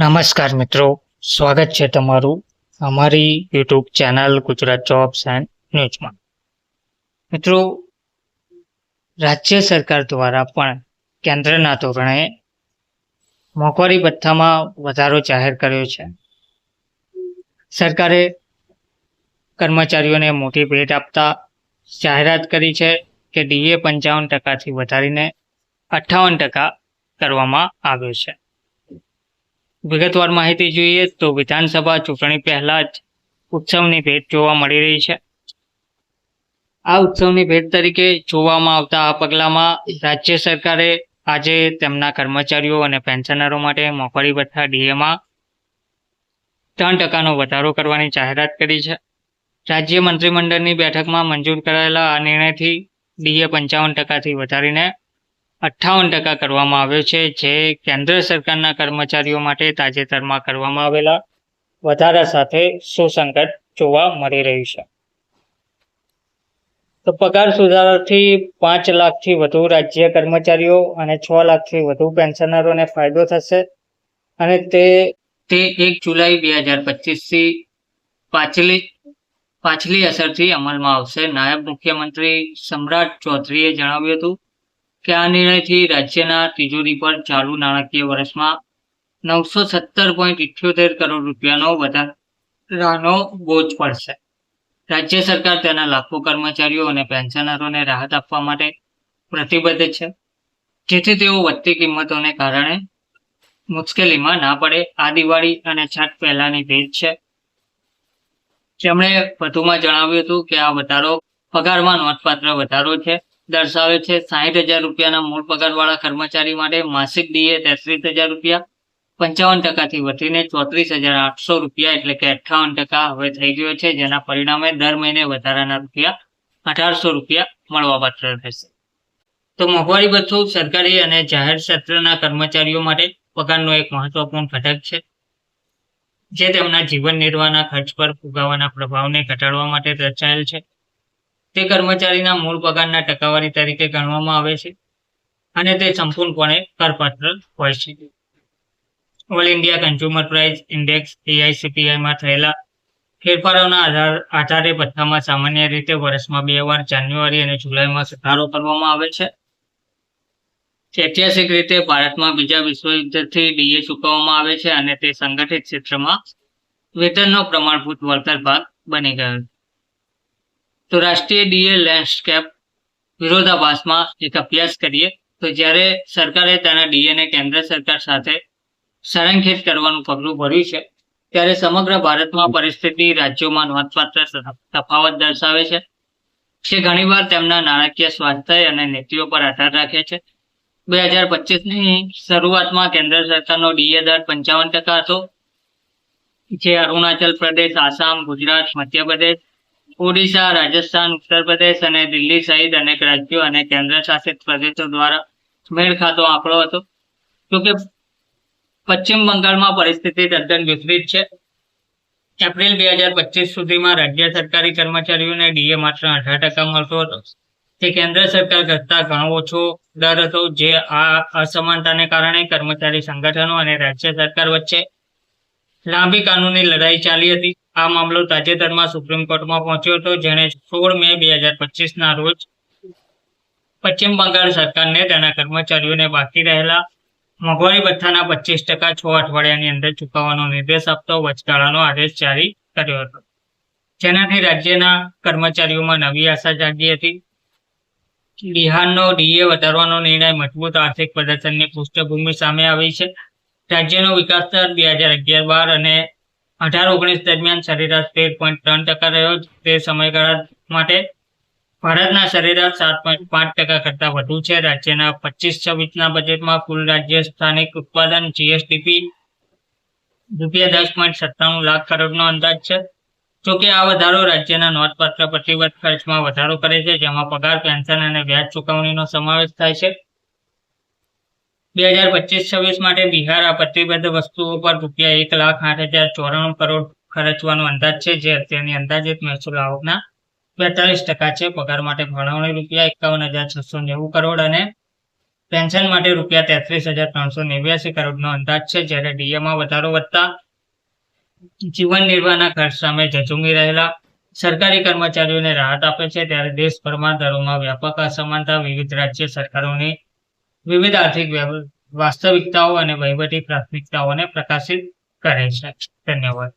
નમસ્કાર મિત્રો, સ્વાગત છે તમારું અમારી YouTube channel Gujarat jobs and ન્યૂઝમાં. મિત્રો, રાજ્ય સરકાર દ્વારા પણ કેન્દ્રના ધોરણે મોંઘવારી ભથ્થામાં વધારો જાહેર કર્યો છે. સરકારે કર્મચારીઓને મોટી ભેટ આપતા જાહેરાત કરી છે કે ડીએ પંચાવન ટકાથી વધારીને અઠ્ઠાવન ટકા કરવામાં આવ્યો છે. વિગતવાર માહિતી જોઈએ તો વિધાનસભા ચૂંટણી પહેલા જ ઉત્સવની ભેટ જોવા મળી રહી છે. આ ઉત્સવની ભેટ તરીકે જોવામાં આવતા આ પગલામાં રાજ્ય સરકારે આજે તેમના કર્મચારીઓ અને પેન્શનરો માટે મોંઘવારી ભથ્થા ડીએમાં ત્રણ ટકાનો વધારો કરવાની જાહેરાત કરી છે. રાજ્ય મંત્રીમંડળની બેઠકમાં મંજૂર કરાયેલા આ નિર્ણયથી ડીએ પંચાવન ટકાથી વધારીને અઠ્ઠાવન ટકા કરવામાં આવ્યો છે, જે કેન્દ્ર સરકારના કર્મચારીઓ માટે તાજેતરમાં કરવામાં આવેલા વધારા સાથે સુસંગત જોવા મળી રહ્યું છે. તો પગાર સુધારાથી પાંચ લાખથી વધુ રાજ્ય કર્મચારીઓ અને છ લાખથી વધુ પેન્શનરોને ફાયદો થશે અને તે તે એક જુલાઈ બે હજાર પચીસથી પાછલી પાછલી અસરથી અમલમાં આવશે. નાયબ મુખ્યમંત્રી સમ્રાટ ચૌધરીએ જણાવ્યું હતું કે આ નિર્ણયથી રાજ્યના તિજોરી પર ચાલુ નાણાકીય વર્ષમાં નવસો સત્તર પોઈન્ટ ઇઠ્યોતેર કરોડ રૂપિયાનો વધારાનો બોજ પડશે. રાજ્ય સરકાર તેના લાખો કર્મચારીઓ અને પેન્શનરોને રાહત આપવા માટે પ્રતિબદ્ધ છે. જેથી તેઓ વધતી કિંમતોને કારણે મુશ્કેલીમાં ના પડે. આ દિવાળી અને છઠ પહેલાની ભેટ છે. તેમણે વધુમાં જણાવ્યું હતું કે આ વધારો પગારમાં નોંધપાત્ર વધારો છે. દર્શાવે છે. સાહીઠ હજાર રૂપિયાના મૂળ પગારવાળા કર્મચારી માટે માસિક ડીએ તેત્રીસ હજાર રૂપિયા, પંચાવન ટકાથી વધીને ચોત્રીસ હજાર આઠસો રૂપિયા એટલે કે અઠ્ઠાવન ટકા હવે થઈ ગયો છે, જેના પરિણામે દર મહિને વધારાના રૂપિયા અઢારસો રૂપિયા મળવાપાત્ર રહેશે. તો મોંઘવારી ભથ્થો સરકારી અને જાહેર ક્ષેત્રના કર્મચારીઓ માટે પગારનો એક મહત્વપૂર્ણ ઘટક છે, જે તેમના જીવન નિર્વાહના ખર્ચ પર ફુગાવાના પ્રભાવને ઘટાડવા માટે રચાયેલ છે. તે કર્મચારીના મૂળ પગારના ટકાવારી તરીકે ગણવામાં આવે છે અને તે સંપૂર્ણપણે કરપાત્ર હોય છે. All India consumer price index એઆઈસીપીઆઈમાં થયેલા ફેરફારોના આધાર, આધારે ભથ્થામાં સામાન્ય રીતે વર્ષમાં બે વાર જાન્યુઆરી અને જુલાઈમાં સુધારો કરવામાં આવે છે. ઐતિહાસિક રીતે ભારતમાં બીજા વિશ્વયુદ્ધથી ડીએ ચૂકવવામાં આવે છે અને તે સંગઠિત ક્ષેત્રમાં વેતનનો પ્રમાણભૂત વળતર ભાગ બની ગયો તો રાષ્ટ્રીય ડીએ લેન્ડસ્કેપ વિરોધાભાસમાં એક અભ્યાસ કરીએ. તો જ્યારે સરકારે તેના ડીએને કેન્દ્ર સરકાર સાથે સંરેખિત કરવાનું પગલું ભર્યું છે, ત્યારે સમગ્ર ભારતમાં પરિસ્થિતિ રાજ્યોમાં નોંધપાત્ર તફાવત દર્શાવે છે. જે ઘણીવાર તેમના નાણાકીય સ્વાસ્થ્ય અને નીતિઓ પર આધાર રાખે છે. બે હજાર પચીસની શરૂઆતમાં કેન્દ્ર સરકારનો ડીએ દર પંચાવન ટકા હતો. જે અરુણાચલ પ્રદેશ, આસામ, ગુજરાત, મધ્યપ્રદેશ ઓડિશા, રાજસ્થાન, ઉત્તર પ્રદેશ અને દિલ્હી સહિત અનેક રાજ્યો અને કેન્દ્ર શાસિત પ્રદેશો દ્વારા મેળ ખાતો આંકડો હતો. જોકે પશ્ચિમ બંગાળમાં પરિસ્થિતિ તદ્દન વિપરીત છે. એપ્રિલ બે હજાર પચીસ સુધીમાં રાજ્ય સરકારી કર્મચારીઓને ડીએ માત્ર અઢાર ટકા મળતો હતો. તે કેન્દ્ર સરકાર કરતા ઘણો ઓછો દર હતો, જે આ અસમાનતાને કારણે કર્મચારી સંગઠનો અને રાજ્ય સરકાર વચ્ચે લાંબી કાનૂની લડાઈ ચાલી હતી. આ મામલો તાજેતરમાં સુપ્રીમ કોર્ટમાં પહોંચ્યો હતો, જેણે સોળ મે બે હજાર પચીસના રોજ પશ્ચિમ બંગાળ સરકારને તેના કર્મચારીઓને બાકી રહેલા મોંઘવારી ભથ્થાના પચીસ ટકા છ અઠવાડિયાની અંદર ચૂકવવાનો નિર્દેશ આપતો વચગાળાનો આદેશ જારી કર્યો હતો. જેનાથી રાજ્યના કર્મચારીઓમાં નવી આશા જાગી હતી. બિહારનો ડીએ વધારવાનો નિર્ણય મજબૂત આર્થિક પ્રદર્શનની પૃષ્ઠભૂમિ સામે આવી છે. રાજ્યનો વિકાસ દર બે હજાર અગિયાર બાર અને અઢાર ઓગણીસ દરમિયાન સરેરાશ તેર પોઈન્ટ ત્રણ ટકા રહ્યો તે સમયગાળા માટે ભારતના સરેરાશ સાત પોઈન્ટ પાંચ ટકા કરતાં વધુ છે. રાજ્યના પચીસ છવ્વીસના બજેટમાં કુલ રાજ્ય સ્થાનિક ઉત્પાદન જીએસડીપી રૂપિયા દસ પોઈન્ટ સત્તાણું લાખ કરોડનો અંદાજ છે. જોકે આ વધારો રાજ્યના નોંધપાત્ર પ્રતિબદ્ધ ખર્ચમાં વધારો કરે છે, જેમાં પગાર, પેન્શન અને વ્યાજ ચૂકવણીનો સમાવેશ થાય છે. બે હજાર પચીસ છવ્વીસ માટે બિહાર આ પ્રતિબદ્ધ વસ્તુઓ પર રૂપિયા એક લાખ આઠ હજાર ચોરાણું કરોડ ખર્ચવાનો અંદાજ છે, જે અત્યારની અંદાજિત મહેસૂલ આવકના બેતાલીસ ટકા છે. પગાર માટે ફાળવણી રૂપિયા એકાવન હજાર છસો નેવું કરોડ અને પેન્શન માટે રૂપિયા તેત્રીસ હજાર ત્રણસો નેવ્યાસી કરોડનો અંદાજ છે, જ્યારે ડીએમાં વધારો વધતા જીવન નિર્વાહના ખર્ચ સામે ઝઝુમી રહેલા સરકારી કર્મચારીઓને રાહત આપે છે. ત્યારે દેશભરમાં દરોમાં વ્યાપક અસમાનતા વિવિધ રાજ્ય સરકારોની વિવિધ આર્થિક વાસ્તવિકતાઓ અને વહીવટી પ્રાથમિકતાઓને પ્રકાશિત કરે છે. ધન્યવાદ.